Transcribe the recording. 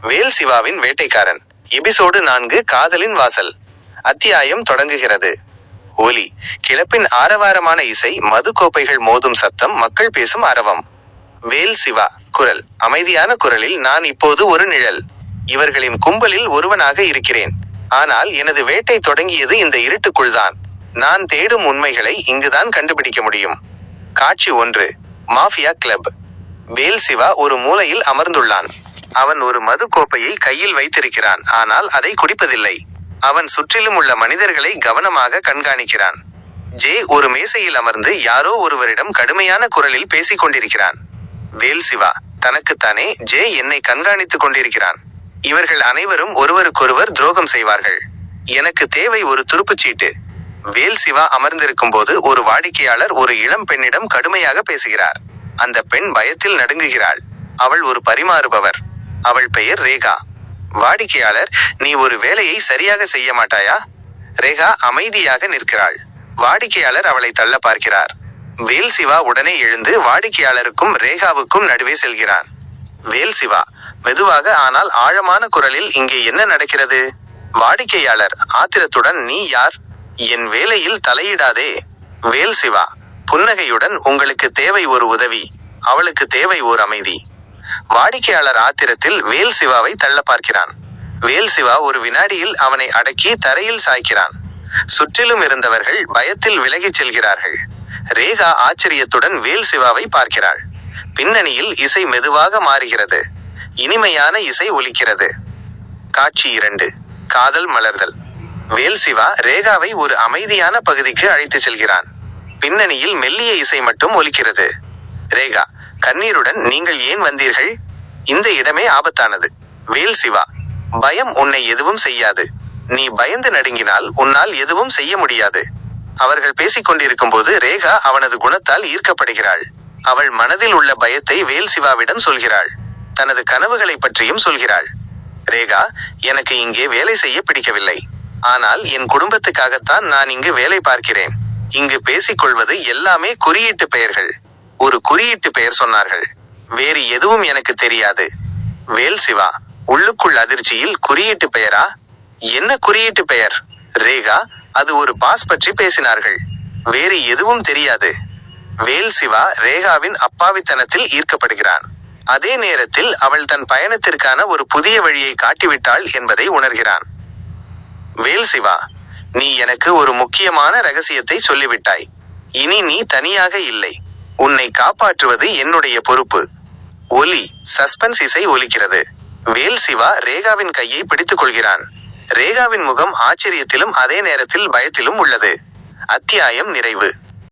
வேல் சிவாவின் வேட்டைக்காரன். Episode நான்கு காதலின் வாசல். அத்தியாயம் தொடங்குகிறது. ஒலி. கிளப்பின் ஆரவாரமான இசை மது கோப்பைகள் மோதும் சத்தம் மக்கள் பேசும் அரவம் வேல் சிவா குரல். அமைதியான குரலில் நான் இப்போது ஒரு நிழல். இவர்களின் கும்பலில் ஒருவனாக இருக்கிறேன். ஆனால் எனது வேட்டை தொடங்கியது இந்த இருட்டுக்குள்தான் நான் தேடும் உண்மைகளை இங்குதான் கண்டுபிடிக்க முடியும். காட்சி ஒன்று. Mafia club. வேல் சிவா ஒரு மூலையில் அமர்ந்துள்ளான். அவன் ஒரு மது கோப்பையை கையில் வைத்திருக்கிறான். ஆனால் அதை குடிப்பதில்லை. அவன் சுற்றிலும் உள்ள மனிதர்களை கவனமாக கண்காணிக்கிறான். ஜே ஒரு மேசையில் அமர்ந்து யாரோ ஒருவரிடம் கடுமையான குரலில் பேசிக் கொண்டிருக்கிறான். வேல் சிவா தனக்குத்தானே ஜே என்னை கண்காணித்துக் கொண்டிருக்கிறான். இவர்கள் அனைவரும் ஒருவருக்கொருவர் துரோகம் செய்வார்கள். எனக்கு தேவை ஒரு துருப்புச்சீட்டு வேல் சிவா அமர்ந்திருக்கும் போது ஒரு வாடிக்கையாளர் ஒரு இளம் பெண்ணிடம் கடுமையாக பேசுகிறார். அந்த பெண் பயத்தில் நடுங்குகிறாள். அவள் ஒரு பரிமாறுபவர். அவள் பெயர் ரேகா. வாடிக்கையாளர் நீ ஒரு வேலையை சரியாக செய்ய மாட்டாயா? ரேகா அமைதியாக நிற்கிறாள். வாடிக்கையாளர் அவளை தள்ள பார்க்கிறார். வேல் சிவா உடனே எழுந்து வாடிக்கையாளருக்கும் ரேகாவுக்கும் நடுவே செல்கிறான். வேல் சிவா மெதுவாக ஆனால் ஆழமான குரலில் இங்கே என்ன நடக்கிறது? வாடிக்கையாளர் ஆத்திரத்துடன் நீ யார்? என் வேலையில் தலையிடாதே. வேல் சிவா புன்னகையுடன் உங்களுக்கு தேவை ஒரு உதவி. அவளுக்கு தேவை ஓர் அமைதி. வாடிக்கையாளர் ஆத்திரத்தில் வேல் சிவாவை தள்ள பார்க்கிறான் வேல் சிவா ஒரு வினாடியில் அவனை அடக்கி தரையில் சாய்க்கிறான். சுற்றிலும் இருந்தவர்கள் பயத்தில் விலகிச் செல்கிறார்கள். ரேகா ஆச்சரியத்துடன் வேல் சிவாவை பார்க்கிறாள். பின்னணியில் இசை மெதுவாக மாறுகிறது. இனிமையான இசை ஒலிக்கிறது. காட்சி இரண்டு காதல் மலர்தல். வேல் சிவா ரேகாவை ஒரு அமைதியான பகுதிக்கு அழைத்துச் செல்கிறான். பின்னணியில் மெல்லிய இசை மட்டும் ஒலிக்கிறது. ரேகா கண்ணீருடன் நீங்கள் ஏன் வந்தீர்கள்? இந்த இடமே ஆபத்தானது. வேல் சிவா பயம் உன்னை எதுவும் செய்யாது. நீ பயந்து நடுங்கினால் உன்னால் எதுவும் செய்ய முடியாது. அவர்கள் பேசிக் கொண்டிருக்கும் போது ரேகா அவனது குணத்தால் ஈர்க்கப்படுகிறாள். அவள் மனதில் உள்ள பயத்தை வேல் சிவாவிடம் சொல்கிறாள். தனது கனவுகளை பற்றியும் சொல்கிறாள். ரேகா எனக்கு இங்கே வேலை செய்ய பிடிக்கவில்லை. ஆனால் என் குடும்பத்துக்காகத்தான் நான் இங்கு வேலை பார்க்கிறேன். இங்கு பேசிக்கொள்வது எல்லாமே குறியீட்டு பெயர்கள். ஒரு குறியீட்டு பெயர் சொன்னார்கள். வேறு எதுவும் எனக்கு தெரியாது. வேல் சிவா உள்ளுக்குள் அதிர்ச்சியில் குறியீட்டு பெயரா? என்ன குறியீட்டு பெயர்? ரேகா அது ஒரு பாஸ் பற்றி பேசினார்கள். வேறு எதுவும் தெரியாது. வேல் சிவா ரேகாவின் அப்பாவித்தனத்தில் ஈர்க்கப்படுகிறான். அதே நேரத்தில் அவள் தன் பயணத்திற்கான ஒரு புதிய வழியை காட்டிவிட்டாள் என்பதை உணர்கிறான். வேல் சிவா நீ எனக்கு ஒரு முக்கியமான ரகசியத்தை சொல்லிவிட்டாய். இனி நீ தனியாக இல்லை. உன்னை காப்பாற்றுவது என்னுடைய பொறுப்பு. ஒலி சஸ்பென்ஸ் இசை ஒலிக்கிறது. வேல் சிவா ரேகாவின் கையை பிடித்துக் கொள்கிறான். ரேகாவின் முகம் ஆச்சரியத்திலும் அதே நேரத்தில் பயத்திலும் உள்ளது. அத்தியாயம் நிறைவு.